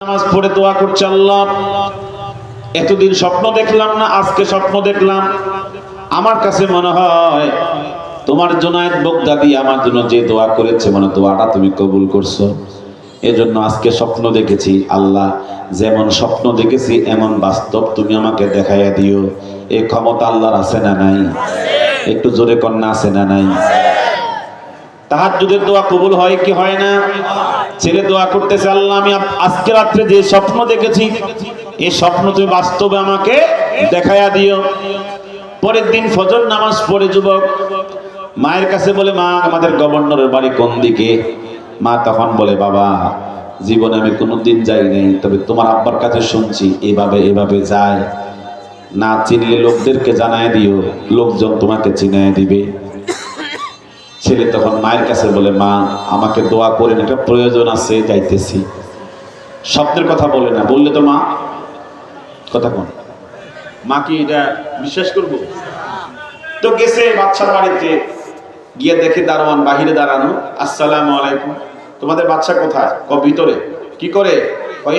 নামাজ পড়ে দোয়া করছে আল্লাহ। এতদিন স্বপ্ন দেখলাম না, আজকে স্বপ্ন দেখলাম। আমার কাছে মনে হয়, তোমার জোনায়েদ বগদাদি আমার জন্য যে দোয়া করেছে মানে দোয়াটা তুমি কবুল করছ। এজন্য আজকে স্বপ্ন দেখেছি, আল্লাহ, যেমন স্বপ্ন দেখেছি, এমন বাস্তব তুমি আমাকে দেখাইয়া দিও। এই ক্ষমতা আল্লাহর আছে না নাই? একটু জোরে কন্যা আছে না নাই? তাহাজ্জুদের দোয়া কবুল হয় কি হয় না? ছেলে দোয়া করতেছে, আল্লাহ, আমি আজকে রাত্রে যে স্বপ্ন দেখেছি, এই স্বপ্ন তুমি বাস্তবে আমাকে দেখায়া দিও। পরের দিন ফজর নামাজ পড়ে যুবক, মায়ের কাছে বলে, মা, আমাদের গভর্নরের বাড়ি কোন দিকে? মা তখন বলে, বাবা, জীবনে আমি কোনোদিন যাই নাই, তবে তোমার আব্বার কাছে শুনছি, এভাবে এভাবে যায়। না চিনলে লোকদেরকে জানায় দিও, লোকজন তোমাকে চিনায় দিবে। ছেলে তখন মায়ের কাছে বলে, মা, আমাকে দোয়া করেন, একটা প্রয়োজন আছে, যাইতেছি। স্বপ্নের কথা বলে না, বললে তো মা। কথা কোন? মা কি এটা বিশ্বাস করব? তো গেছে বাচ্চার বাড়িতে, গিয়ে দেখে দারোয়ান বাহিরে দাঁড়ানো। আসসালামু আলাইকুম, তোমাদের বাচ্চা কোথায়? ক, ভিতরে? কি করে?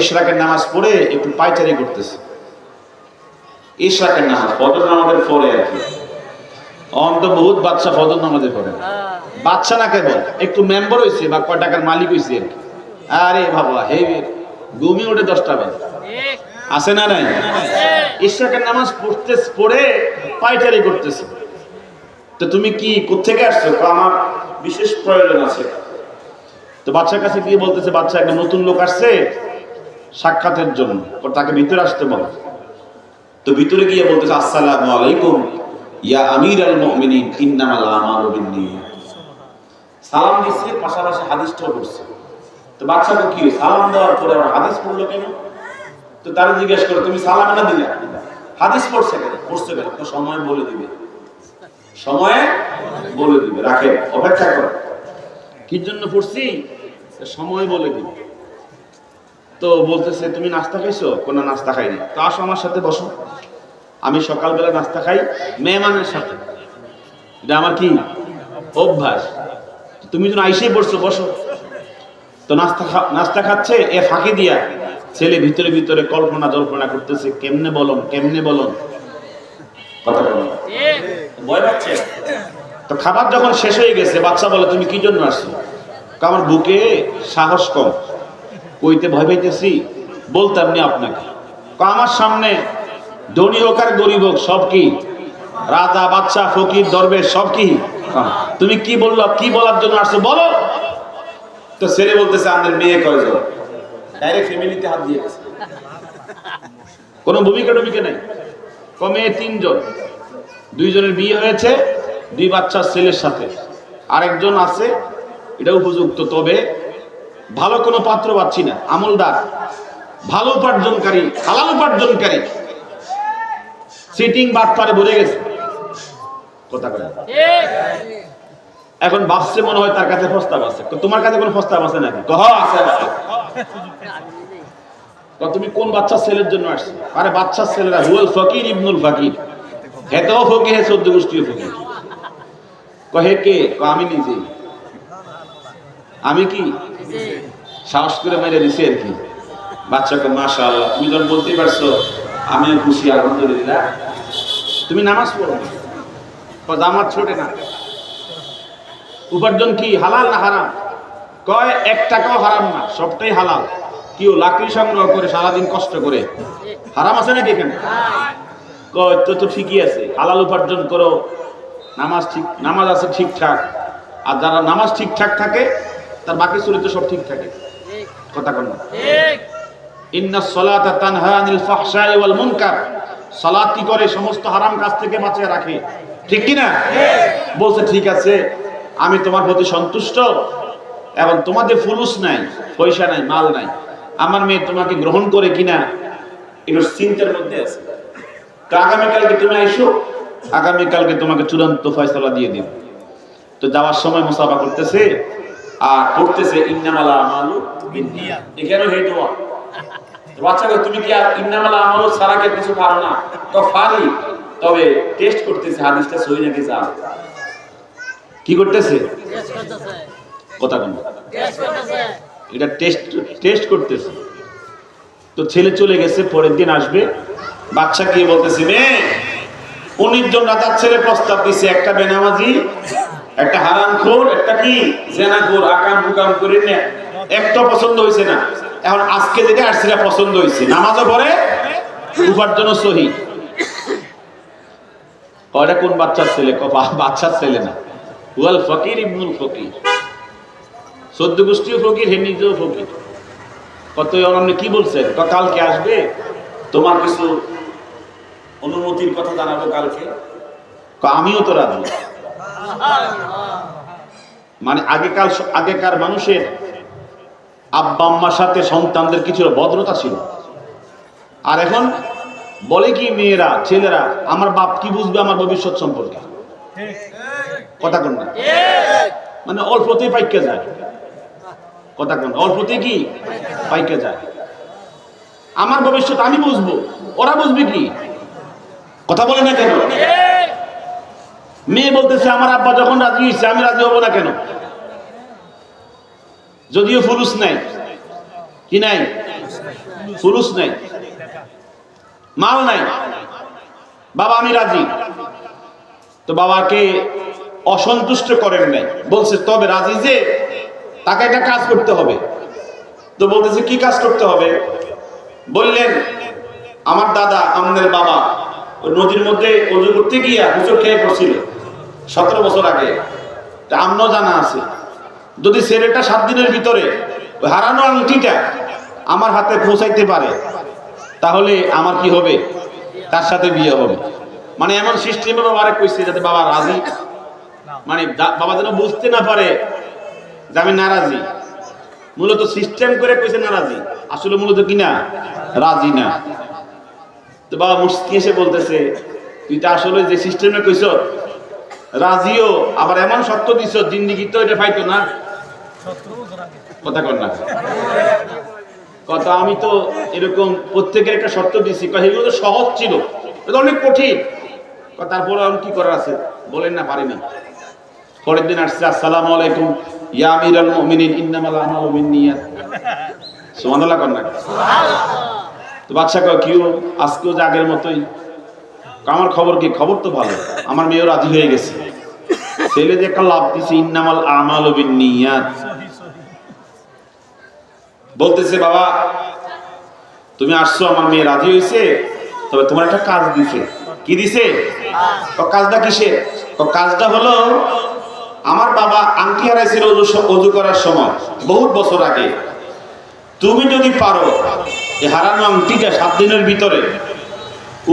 ইশরাকের নামাজ পড়ে একটু পাইচারি করতেছে। ইশরাকের নামাজ, ফজর নামাজের পরে আর কি। অন্ত বহুত বাচ্চা ফজর নামাজে পড়ে। বাচ্চা না কেবল? একটু মেম্বার হয়েছে বা কয় টাকার মালিক হয়েছে আর কি। বাবা হে ঘুমি ওঠে দশটা বেজে। আছে না নাই? ইশরাকের নামাজ পড়তে পড়ে পায়চারি করতেছে। তো তুমি কি কোথেকে আসছো? কো, আমার বিশেষ প্রয়োজন আছে। তো বাচ্চার কাছে গিয়ে বলতেছে বাচ্চা একটা নতুন লোক আসছে সাক্ষাতের জন্য। তাকে ভিতরে আসতে বলো। তো ভিতরে গিয়ে বলতেছে আসসালামু আলাইকুম ইয়া আমির আল মুমিনিন ইন্নামাল আমালু বিন্নিয়াত। সালাম দিচ্ছে, পাশাপাশি হাদিসটাও পড়ছে। তো বাচ্চাকে কি সালাম দেওয়ার পরে আবার হাদিস পড়ল কেন? তো তারা জিজ্ঞেস করে, তুমি সালাম না দিলে? হাদিস পড়ছে কেন? পড়ছে কেন? তো সময় বলে দিবে। সময়ে বলে দিবে। রাখে অপেক্ষা করে কি জন্য পড়ছি? সময় বলে দিবে। তো বলতেছে, তুমি নাস্তা খাইছো? কোনো নাস্তা খাইনি। তো আসো আমার সাথে, বসো। আমি সকালবেলা নাস্তা খাই মেহমানের সাথে। এটা আমার কি? অভ্যাস। তুমি যখন আইসেই পড়ছো, বসো। তো নাস্তা নাস্তা খাচ্ছে, এ ফাঁকি দিয়া ছেলে ভিতরে ভিতরে কল্পনা জল্পনা করতেছে, কেমনে বলন কেমনে বলন? কথা বলো ভয় পাচ্ছে? তো খাবার যখন শেষ হয়ে গেছে, বাচ্চা বলে, তুমি কি জন্য আসছো? আমার বুকে সাহস কম। কইতে ভয় পাইতেছি, বলতাম নি আপনাকে। আমার সামনে ধনী হোক আর গরিব হোক, সব কি? রাজা বাচ্চা ফকির, দরবেশ, সব কি? তুমি কি বলল, কি বলার জন্য আসছো, বলো। তো ছেলে বলতেছে, আমাদের মেয়ে কয়জন? ডাইরেক্ট ফ্যামিলিতে হাত দিয়ে গেছে কোনো ভূমিকা টমিকা নেই। কমে তিনজন। দুইজনের বিয়ে হয়েছে, দুই বাচ্চার ছেলের সাথে। আরেকজন আছে, এটা উপযুক্ত, তবে ভালো কোনো পাত্র পাচ্ছি না। আমলদার, ভালো উপার্জনকারী, হালাল উপার্জনকারী। সিটিং বাটপারে ভরে গেছে। কথা এখন ভাবছে মনে হয় তার কাছে প্রস্তাব আছে। তোমার কাছে কোনো প্রস্তাব আছে নাকি? কহ আছে। তুমি কোন বাচ্চার ছেলের জন্য আসছো? আরে বাচ্চার ছেলেরা হুয়াল ফকির ইবনুল ফকির। হেতেও ফকির হে চোদ্দ গোষ্ঠীও ফকির। কহে কে? আমি নিজে। আমি কি? সাহস করে মেরে দিছি আর কি। বাচ্চাকে মাশা আল্লাহ তুমি যখন বলতেই পারছ আমিও খুশি আলহামদুলিল্লাহ। তুমি নামাজ পড়ো ক জামাত ছোটে না। উপার্জন কি, হালাল না হারাম? কয়, এক টাকাও হারাম না, সবটাই হালাল। কেউ লাকড়ি সংগ্রহ করে সারাদিন কষ্ট করে। হারাম আছে নাকি এখানে? কয়, তো তো ঠিকই আছে, হালাল উপার্জন করো, নামাজ ঠিক, নামাজ আছে ঠিকঠাক। আর যারা নামাজ ঠিকঠাক থাকে, তার বাকি চরিত্র সব ঠিক থাকে। কথা কন ইন্না সলাতা তানহা আনিল ওয়াল মুনকার। সালাত কি করে, সমস্ত হারাম কাজ থেকে বাঁচিয়ে রাখে। ঠিক কি না বলছে, ঠিক আছে, আমি তোমার প্রতি সন্তুষ্ট এবং তোমাদের ফুলুস নাই, পয়সা নাই, মাল নাই। আমার মেয়ে তোমাকে গ্রহণ করে কিনা, এগুলো চিন্তার মধ্যে আছে। তো আগামীকালকে তুমি আইসো, আগামীকালকে তোমাকে চূড়ান্ত ফয়সলা দিয়ে দিব। তো যাওয়ার সময় মুসাফা করতেছে আর করতেছে ইন্নামালা আমালু এখানেও হে দোয়া। তো বাচ্চাকে তুমি কি আর ইন্নামালা আমালু সারাকে কিছু পারো না? তো পারি তবে টেস্ট করতেছে, হাদিসটা সহি নাকি যা কি করতেছে? কথা কোন। এটা টেস্ট টেস্ট করতেছে। তো ছেলে চলে গেছে, পরের দিন আসবে। বাচ্চা গিয়ে বলতেছে, মেয়ে, উনিশ জন রাজার ছেলে প্রস্তাব দিছে, একটা বেনামাজি, একটা হারান হারামখোর একটা কি? জেনা জেনাখোর আকাম বুকাম করে নে। একটা পছন্দ হয়েছে না। এখন আজকে যেটা আর সেটা পছন্দ হয়েছে নামাজও পড়ে উপার্জন সহি। কয়টা কোন বাচ্চার ছেলে? বাচ্চার ছেলে না। হুয়াল ফকির ইবনুল ফকির। সদ্য গোষ্ঠীও ফকির হে নিজেও ফকির। কত অনন্য কি বলছেন? কালকে আসবে? তোমার কিছু অনুমতির কথা জানাব কালকে? আমিও তো রাজি। মানে আগেকার আগেকার মানুষের আব্বা আম্মার সাথে সন্তানদের কিছু ভদ্রতা ছিল। আর এখন বলে কি মেয়েরা, ছেলেরা, আমার বাপ কি বুঝবে আমার ভবিষ্যৎ সম্পর্কে? কথা কোন মানে অল্পতেই পাইকে যায়। কথা কোন অল্পতে কি? পাইকে যায়। আমার ভবিষ্যৎ আমি বুঝব। ওরা বুঝবে কি? কথা বলে না কেন? মেয়ে বলতেছে, আমার আব্বা যখন রাজি হয়েছে, আমি রাজি হব না কেন? যদিও ফুলুস নাই। কি নাই? ফুলুস নাই। মাল নাই। বাবা, আমি রাজি। তো বাবাকে অসন্তুষ্ট করেন নাই। বলছে, তবে রাজি যে, তাকে একটা কাজ করতে হবে। তো বলতেছে, কি কাজ করতে হবে? বললেন, আমার দাদা, আমাদের বাবা নদীর মধ্যে অজু করতে গিয়া হুচুর খেয়ে পড়ছিল সতেরো বছর আগে। তা আমরাও জানা আছে। যদি ছেলেটা সাত দিনের ভিতরে হারানো আংটিটা আমার হাতে পৌঁছাইতে পারে তাহলে আমার কি হবে? তার সাথে বিয়ে হবে। মানে এমন সিস্টেমে বাবারে কইছে যাতে বাবা রাজি। মানে বাবা যেন বুঝতে না পারে যে আমি নারাজি। মূলত সিস্টেম করে কইছে নারাজি। আসলে মূলত কি না? রাজি না। তো বাবা মুস্কি এসে বলতেছে তুই তো আসলে যে সিস্টেমে কইছ রাজিও আবার এমন সত্য দিছ জিন্দিগি তো এটা পাইতো না? কথা কর না। কথা, আমি তো এরকম প্রত্যেকের একটা শর্ত কয় এগুলো তো সহজ ছিল। এটা অনেক কঠিন। তারপরে আমি কি করার আছে? বলেন না, পারি না। পরের দিন আসছে, আসসালামু আলাইকুম। ইয়া আমিরাল মুমিনিন, ইন্নামাল আমালু বিন্নিয়াত। সুবহানাল্লাহ কর না। তো বাদশা কয় কিও আজকেও যে আগের মতোই? আমার খবর কি? খবর তো ভালো। আমার মেয়েও রাজি হয়ে গেছে। ছেলে যে একটা লাভ দিছে, ইন্নামাল আমালু বিন্নিয়াত। বলতেছে, বাবা, তুমি আসছো, আমার মেয়ে রাজি হয়েছে, তবে তোমার একটা কাজ দিছে। কি দিছে? কাজটা কিসের? ও কাজটা হলো, আমার বাবা আংটি হারাইছিল অজু করার সময়, বহুত বছর আগে। তুমি যদি পারো এই হারানো আংটিটা সাত দিনের ভিতরে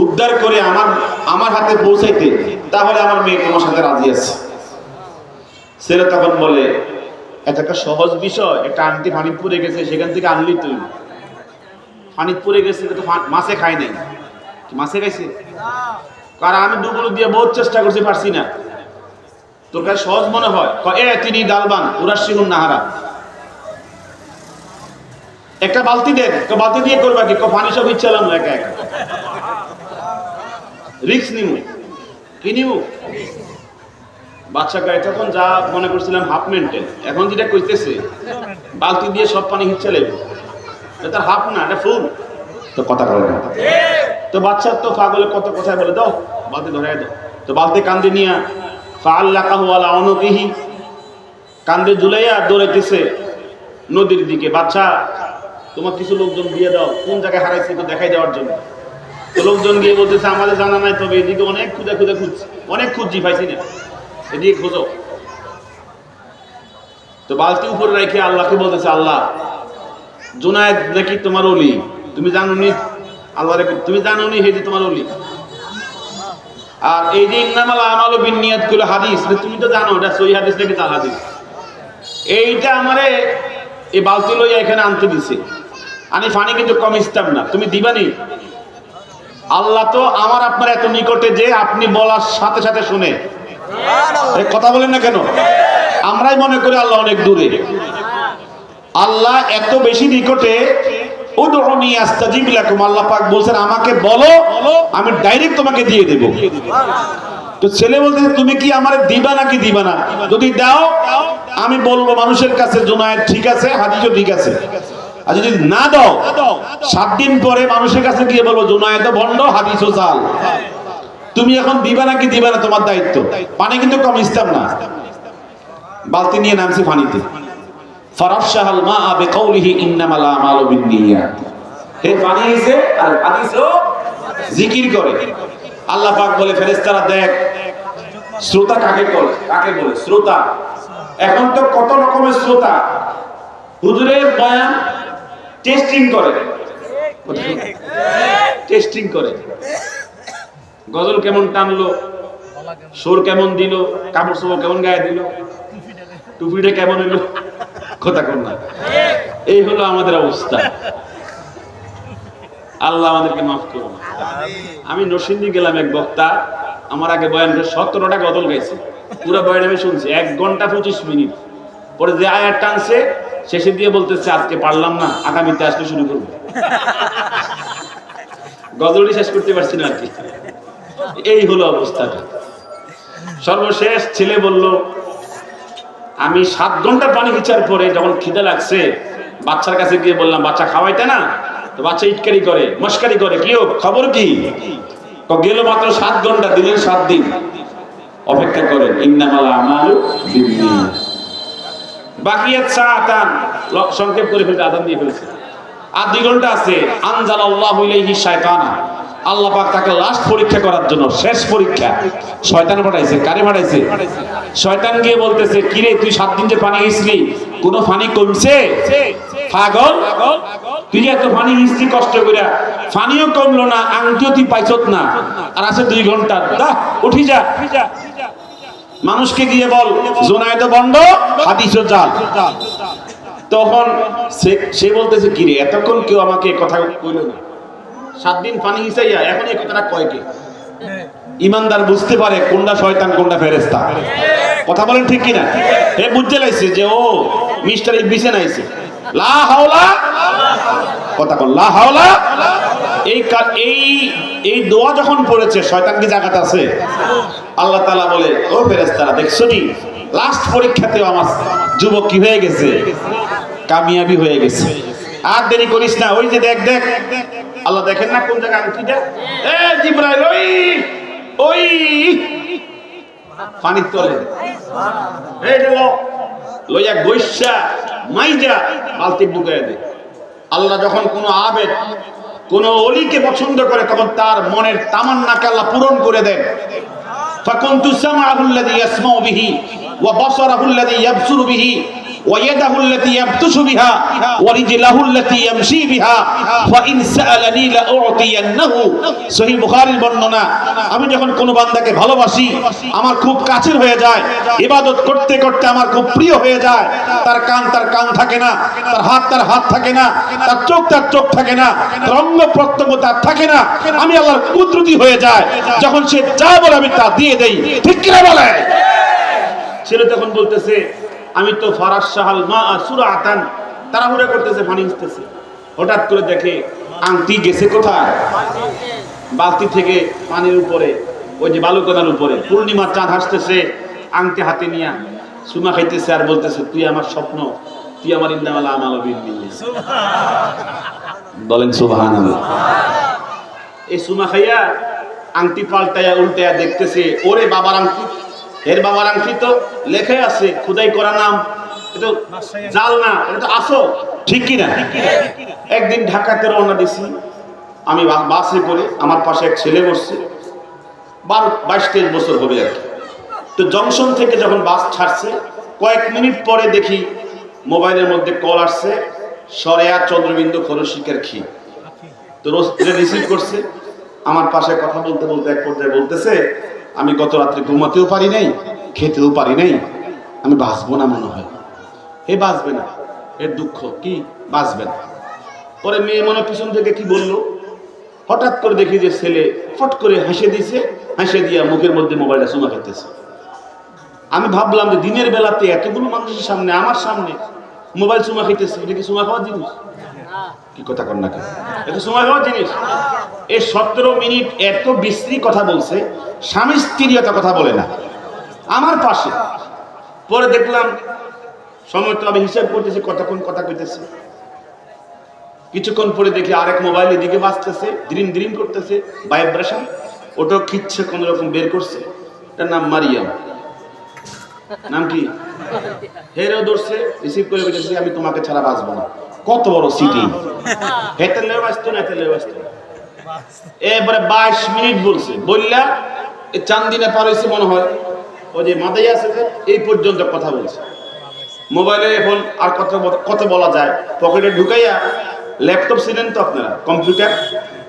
উদ্ধার করে আমার আমার হাতে পৌঁছাইতে, তাহলে আমার মেয়ে তোমার সাথে রাজি আছে। ছেলে তখন বলে এটা একটা সহজ বিষয়। একটা আন্টি পানি গেছে সেখান থেকে আনলি তুই। পানি গেছে কিন্তু মাছে খাই নাই। মাছে খাইছে? কারণ আমি ডুবুলো দিয়ে বহুত চেষ্টা করছি পারছি না। তোর কাছে সহজ মনে হয়? এ তিনি ডালবান উরাস সিগুন নাহারা। একটা বালতি ক, বালতি দিয়ে করবা কি? পানি সব ইচ্ছালাম একা একা। রিক্স নিমু। কি নিমু? বাচ্চা গায়ে তখন যা মনে করছিলাম হাফ মেন্টেন এখন যেটা কইতেছে, বালতি দিয়ে সব পানি হিচ্ছে লেবে তার হাফ না, এটা ফুল তো কথা বলে না। তো বাচ্চার তো পাগলে কত কথায় বলে, দাও, বালতি ধরে দাও। তো বালতি কান্দে নিয়া ফাল লাকাহু আলা অনকিহি কান্দে ঝুলাইয়া দৌড়াইতেছে নদীর দিকে, বাচ্চা, তোমার কিছু লোকজন দিয়ে দাও, কোন জায়গায় হারাইছে তো দেখাই দেওয়ার জন্য। তো লোকজন গিয়ে বলতেছে, আমাদের জানা নাই তবে এদিকে অনেক খুঁজে খুঁজে খুঁজছি, অনেক খুঁজছি পাইছি না। এদিকে খোঁজো। তো বালতি উপরে রেখে আল্লাহকে বলতেছে, আল্লাহ, জুনায়েদ নাকি তোমার অলি তুমি জানো নি আল্লাহ তুমি জানো নি হে যে তোমার অলি আর এই যে ইন্নামাল আমাল বিনিয়াতগুলো হাদিস তুমি তো জানো, এটা সহি হাদিস নাকি জাল হাদিস? এইটা আমারে এই বালতি লইয়া এখানে আনতে দিছে। আমি ফানি কিন্তু কম ইস্তাম না। তুমি দিবানি? আল্লাহ তো আমার আপনার এত নিকটে যে আপনি বলার সাথে সাথে শুনে কথা বলেন না কেন? আমরাই মনে করি আল্লাহ অনেক দূরে। আল্লাহ এত বেশি নিকটে আমাকে বলো, আমি ডাইরেক্ট তোমাকে দিয়ে তো ছেলে তুমি কি দিবা দিবা না যদি দাও, আমি বলব মানুষের কাছে জোনায়েত ঠিক আছে, হাদিসও ঠিক আছে। আর যদি না দাও, সাত দিন পরে মানুষের কাছে গিয়ে বলব বন্ড হাদিস ও জাল তুমি এখন দিবা নাকি দিবা না তোমার দায়িত্ব? পানি কিন্তু কম ইস্তাম না। বালতি নিয়ে নামছি পানিতে। ফারাশাহাল মা বিকাউলিহি ইন্নামাল আমালু বিন্নিয়াত। হে পানি এসে আর হাদিসও জিকির করে। আল্লাহ পাক বলে ফেরেশতারা দেখ শ্রোতা কাকে বলে? কাকে বলে? শ্রোতা। এখন তো কত রকমের শ্রোতা। হুজুরের বয়ান টেস্টিং করে। টেস্টিং করে। গজল কেমন টানলো? সুর কেমন দিল? কাপড় চোপড় কেমন গায়ে দিল? টুপিটা কেমন হইল? কথা কর না। এই হলো আমাদের অবস্থা। আল্লাহ আমাদেরকে মাফ করুন। আমি নরসিংদী গেলাম এক বক্তা। আমার আগে বয়ান করে সতেরোটা গজল গাইছে। পুরো বয়ান আমি শুনছি। এক ঘণ্টা পঁচিশ মিনিট। পরে যে আয়ার টানছে শেষে দিয়ে বলতেছে আজকে পারলাম না আগামীতে আসলে শুরু করব। গজলটি শেষ করতে পারছি না আর কি। এই হলো অবস্থাটা। সর্বশেষ ছেলে বলল, আমি সাত ঘণ্টা পানি খিচার পরে যখন খিদে লাগছে, বাচ্চার কাছে গিয়ে বললাম, বাচ্চা খাওয়াইতে না? তো বাচ্চা ইটকারি করে, মস্কারি করে, কি খবর কি? গেল মাত্র সাত ঘণ্টা দিলেন সাত দিন। অপেক্ষা করেন, ইন্নামালা আমালু বাকিয়াত সাআতান ল- সংক্ষেপ করে ফেলতে আদান দিয়ে ফেলছে। আর দুই ঘণ্টা আছে আনজাল আল্লাহ শায়তানা আল্লাহ পাক তাকে লাস্ট পরীক্ষা করার জন্য, শেষ পরীক্ষা। শয়তান পাঠাইছে, কারে পাঠাইছে? শয়তান গিয়ে বলতেছে, কিরে, তুই সাত দিন যে পানি গেছিলি, কোনো পানি কমছে? পাগল, তুই এত পানি গেছিলি কষ্ট করে পানিও কমলো না, আংটিও তুই পাইছত না। আর আছে দুই ঘণ্টা। দা উঠি যা। মানুষকে গিয়ে বল, জোনায়েদ বন্ধ, হাদিস ও জাল। তখন সে বলতেছে কি রে এতক্ষণ কেউ আমাকে কথা কইল না? সাত দিন পানি হিসাইয়া এখন এই কথাটা কয় কে? ইমানদার বুঝতে পারে কোনটা শয়তান কোনটা ফেরেস্তা কথা বলেন ঠিক কিনা? হে বুঝতে লাইছে যে ও মিস্টার ইবলিসে নাইছে। লা হাওলা কথা কন লা হাওলা। এই এই এই দোয়া যখন পড়েছে শয়তান কি জায়গাতে আছে? আল্লাহ তাআলা বলে ও ফেরেশতারা দেখছ নি? লাস্ট পরীক্ষাতেও আমার যুবক কি হয়ে গেছে? কামিয়াবি হয়ে গেছে। আর দেরি করিস না ওই যে দেখ দেখ। আল্লাহ দেখেন না কোন জায়গায় আংটিটা? এ জিব্রাইল, ওই ওই। পানি তলে। এই গেল লইয়া গৈসা, মাইজা বালতির ঢুকাই দে। আল্লাহ যখন কোনো আবেদ, কোন অলিকে পছন্দ করে, তখন তার মনের তামান্নাকে আল্লাহ পূরণ করে দেন। ফাকুনতু সামাআহুল্লাযী ইয়াসমাউ বিহি ওয়া বাসারাহুল্লাযী ইয়াবসুরু বিহি ويده التي يبطش بها ورجله التي يمشي بها فإن سألني لأعطينه সহি বুখারীর বর্ণনা আমি যখন কোন বান্দাকে ভালোবাসি আমার খুব কাছের হয়ে যায় ইবাদত করতে করতে আমার খুব প্রিয় হয়ে যায় তার কান তার কান থাকে না তার হাত তার হাত থাকে না তার চোখ তার চোখ থাকে না তার অঙ্গ প্রত্যঙ্গ তার থাকে না আমি আল্লাহর কুদরতি হয়ে যায় যখন সে যা বলে আমি তা দিয়ে দেই ঠিক কিনা বলে ছেলে তখন বলতেছে আমি তো ফারাস সাহাল মা সুরা আতান তাড়াহুড়া করতেছে, পানি উঠতেছে হঠাৎ করে দেখে আংটি গেছে কোথায়? বালতি থেকে পানির উপরে, ওই যে বালুকনার উপরে। পূর্ণিমার চাঁদ হাসতেছে, আংটি হাতে নিয়ে সুমা খাইতেছে আর বলতেছে, তুই আমার স্বপ্ন, তুই আমার ইন্দামালা আমাল বলেন সুবাহান এই সুমা খাইয়া আংটি পাল্টাইয়া উল্টাইয়া দেখতেছে, ওরে বাবার আংটি এর বাবার আংটি তো? লেখাই আছে খুদাই করা নাম। এটা জাল না এটা তো আসো ঠিক কি না একদিন ঢাকাতে রওনা দিছি। আমি বাসে করে আমার পাশে এক ছেলে বসছে। বারো বাইশ তেইশ বছর হবে আর কি। তো জংশন থেকে যখন বাস ছাড়ছে কয়েক মিনিট পরে দেখি মোবাইলের মধ্যে কল আসছে সরেয়া চন্দ্রবিন্দু খরশিকের খি। তো রোজ রিসিভ করছে। আমার পাশে কথা বলতে বলতে এক পর্যায়ে বলতেছে আমি গত রাত্রে ঘুমাতেও পারি নাই, খেতেও পারি নাই, আমি বাঁচবো না মনে হয়। হে বাঁচবে না এর দুঃখ, কি বাঁচবে না? পরে মেয়ে মনে পিছন থেকে কি বলল? হঠাৎ করে দেখি যে ছেলে ফট করে হেসে দিছে, হেসে দিয়া মুখের মধ্যে মোবাইলটা চুমা খেতেছে। আমি ভাবলাম যে দিনের বেলাতে এতগুলো মানুষের সামনে, আমার সামনে মোবাইল চুমা খেতেছে, এটা কি চুমা খাওয়ার জিনিস? কি কথা কর না কেন? এটা সময় হওয়ার জিনিস। এই সতেরো মিনিট এত বিশ্রী কথা বলছে, স্বামী স্ত্রী এত কথা বলে না। আমার পাশে। পরে দেখলাম, সময় তো আমি হিসাব করতেছি, কতক্ষণ কথা কইতেছি। কিছুক্ষণ পরে দেখি আরেক মোবাইল এদিকে বাজতেছে, দ্রিম দ্রিম করতেছে ভাইব্রেশন ওটাও খিচ্ছে, কোন রকম বের করছে। এটার নাম মারিয়াম। নাম কি? হেরেও ধরছে রিসিভ করে বলেছে আমি তোমাকে ছাড়া বাঁচবো না। কত বড় সিটি হেতে লেও বাঁচতো না হেতে লেও বাঁচতো এবারে বাইশ মিনিট বলছে বললা এই চান্দিনা পার হয়েছে মনে হয়। ওই যে মাথায় আছে যে এই পর্যন্ত কথা বলছে। মোবাইলে এখন আর কত কত বলা যায়? পকেটে ঢুকাইয়া ল্যাপটপ ছিলেন তো আপনারা কম্পিউটার।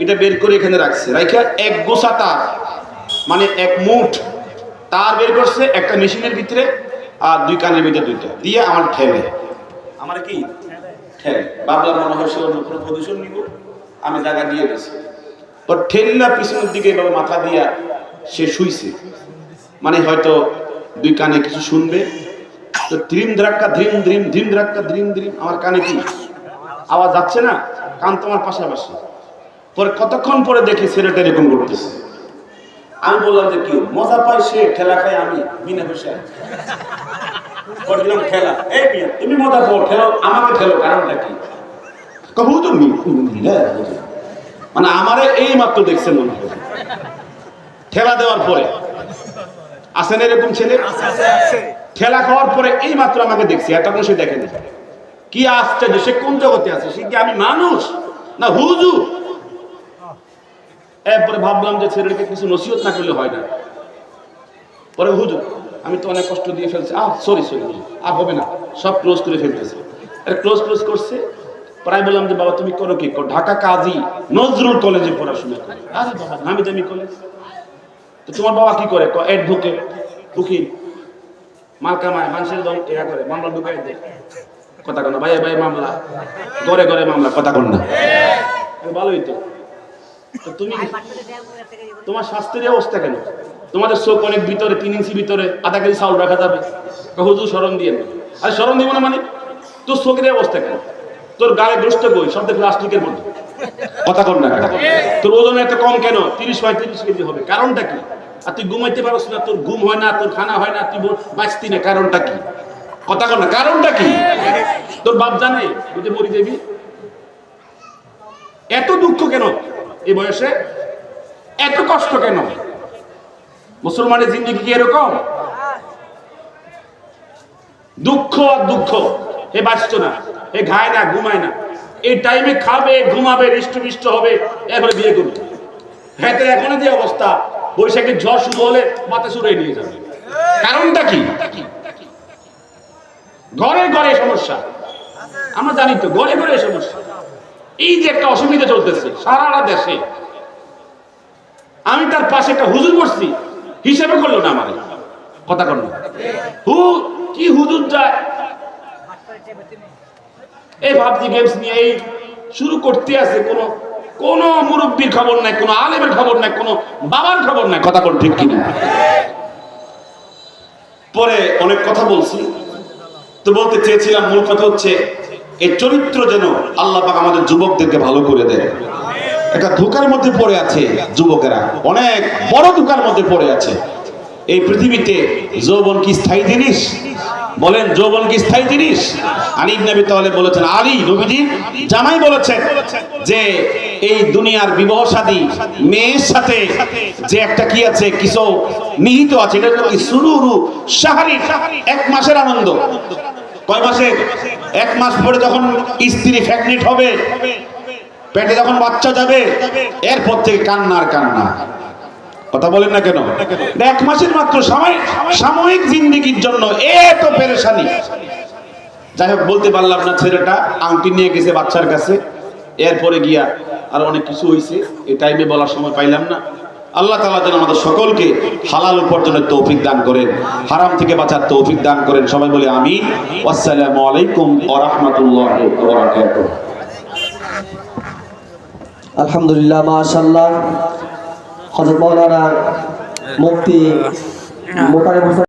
এটা বের করে এখানে রাখছে। রাইখা এক গোসা তার মানে এক মুঠ তার বের করছে একটা মেশিনের ভিতরে আর দুই কানের ভিতরে দুইটা। দিয়ে আমার ঠেলে আমার কি? ঠেলে বাবলা মনে হয় সে অন্য কোনো নিব। আমি জায়গা দিয়ে গেছি। তো ঠেললা পিছনের দিকে মাথা দিয়া সে শুইছে। মানে হয়তো দুই কানে কিছু শুনবে। তো ধ্রিম দ্রাক্কা ধ্রিম ধ্রিম ধ্রিম দ্রাক্কা ধ্রিম ধ্রিম আমার কানে কি? আওয়াজ যাচ্ছে না? কান তোমার পাশাপাশি। পরে কতক্ষণ পরে দেখি ছেলেটা এরকম করতেছে। আমি বললাম যে কি, মজা পাই সে, ঠেলা খাই আমি, বিনা পয়সায়। এই মিয়া, তুমি মজা আমাকে কারণটা কি? কবু তুমি মানে আমারে এই মাত্র দেখছে মনে হয়। ঠেলা দেওয়ার পরে। আসেন এরকম ছেলে? খাওয়ার পরে এই মাত্র আমাকে দেখছি সে দেখেনি। কি আশ্চর্য, সে কোন জগতে আছে? সে কি আমি মানুষ? না হুজু এরপরে ভাবলাম যে ছেলেটাকে কিছু নসিহত না করলে হয় না। পরে হুজুর আমি তো অনেক কষ্ট দিয়ে ফেলছি। আহ সরি সরি আর হবে না। সব ক্লোজ করে ফেলতেছে। ক্লোজ ক্লোজ করছে। প্রায় বললাম যে বাবা তুমি করো কি? করো? ঢাকা কাজী নজরুল কলেজে পড়াশোনা করো। আরে বাবা নামি দামি কলেজ। তো তোমার বাবা কি করে? অ্যাডভোকেট উকিল। মাল কামায় মানুষের দল এরা করে মামলা ঢুকাই দেয় কথা কন না ভাই ভাই মামলা। ঘরে ঘরে মামলা কথা কন না। ভালোই তো। তো তুমি তোমার স্বাস্থ্যের অবস্থা কেন? তোমাদের চোখ অনেক ভিতরে তিন ইঞ্চি ভিতরে আধা কেজি চাউল রাখা যাবে। হুজুর স্মরণ দিয়ে না আর স্মরণ দিব না মানে? তোর চোখের অবস্থা কেন? তোর গায়ে দোষটা বই সব দেখে প্লাস্টিকের মধ্যে। কথা কর না তোর ওজন এত কম কেন? তিরিশ পঁয়ত্রিশ কেজি হবে। কারণটা কি? আর তুই ঘুমাইতে পারস না তোর ঘুম হয় না তোর খানা হয় না তুই বাঁচতি না। কারণটা কি? কথা কর না কারণটা কি? তোর বাপ জানে যে মরি দেবি এত দুঃখ কেন? এই বয়সে এত কষ্ট কেন? মুসলমানের জিন্দগি কি এরকম? দুঃখ আর দুঃখ, এ বাঁচত না, এ খায় না, ঘুমায় না। এই টাইমে খাবে, ঘুমাবে, হৃষ্টপুষ্ট হবে, এরপরে বিয়ে করবে। হ্যাঁ এখন যে অবস্থা, বৈশাখের ঝড় শুরু হলে মাথা সুরে নিয়ে যাবে। কারণটা কি? ঘরে ঘরে সমস্যা। আমরা জানি তো, ঘরে ঘরে সমস্যা। এই যে একটা অসুবিধা চলতেছে সারা দেশে। আমি তার পাশে একটা হুজুর বসছি, হিসাবে করল না আমার। কথা কর না। হু, কি হুজুর যায়? এই ভাবজি গেমস নিয়ে এই শুরু করতে আছে কোনো, কোন মুরব্বীর খবর নাই, কোনো আলেমের খবর নাই, কোনো বাবার খবর নাই, কথা বল ঠিক কিনা। পরে অনেক কথা বলছি। তো বলতে চেয়েছিলাম, মূল কথা হচ্ছে এই চরিত্র যেন আল্লাহ পাক আমাদের যুবকদেরকে ভালো করে দেয়। একটা ধোকার মধ্যে পড়ে আছে যুবকেরা। অনেক বড় ধোকার মধ্যে পড়ে আছে। এই পৃথিবীতে যৌবন কি স্থায়ী জিনিস? বলেন, যৌবন কি স্থায়ী জিনিস? আলী আবি তালেব বলেছেন, আলী নবীজি জামাই বলেছেন যে এই দুনিয়ার বিবাহ শাদী মেয়ের সাথে যে একটা কি আছে, কিছু নিহিত আছে, এটা কি সুরুরু সাহারি এক মাসের আনন্দ। কয় মাসের এক মাস পরে যখন স্ত্রী ফ্যাগনেট হবে, পেটে যখন বাচ্চা যাবে, এরপর থেকে কান্নার কান্না। কথা বলেন না কেন? এক মাসের মাত্র সাময়িক সাময়িক জিন্দিগির জন্য এত পেরেশানি। যাই হোক, বলতে পারলাম না ছেলেটা, আংটি নিয়ে গেছে বাচ্চার কাছে। এরপরে গিয়া আর অনেক কিছু হয়েছে এই টাইমে বলার সময় পাইলাম না। আল্লাহ তালা যেন আমাদের সকলকে হালাল উপার্জনের তৌফিক দান করেন, হারাম থেকে বাঁচার তৌফিক দান করেন। সবাই বলে আমি আসসালামু আলাইকুম ওয়া রাহমাতুল্লাহি ওয়া বারাকাতুহু। আলহামদুলিল্লাহ মাশাল্লাহ হজরত মৌলানা মুফতি হোসেন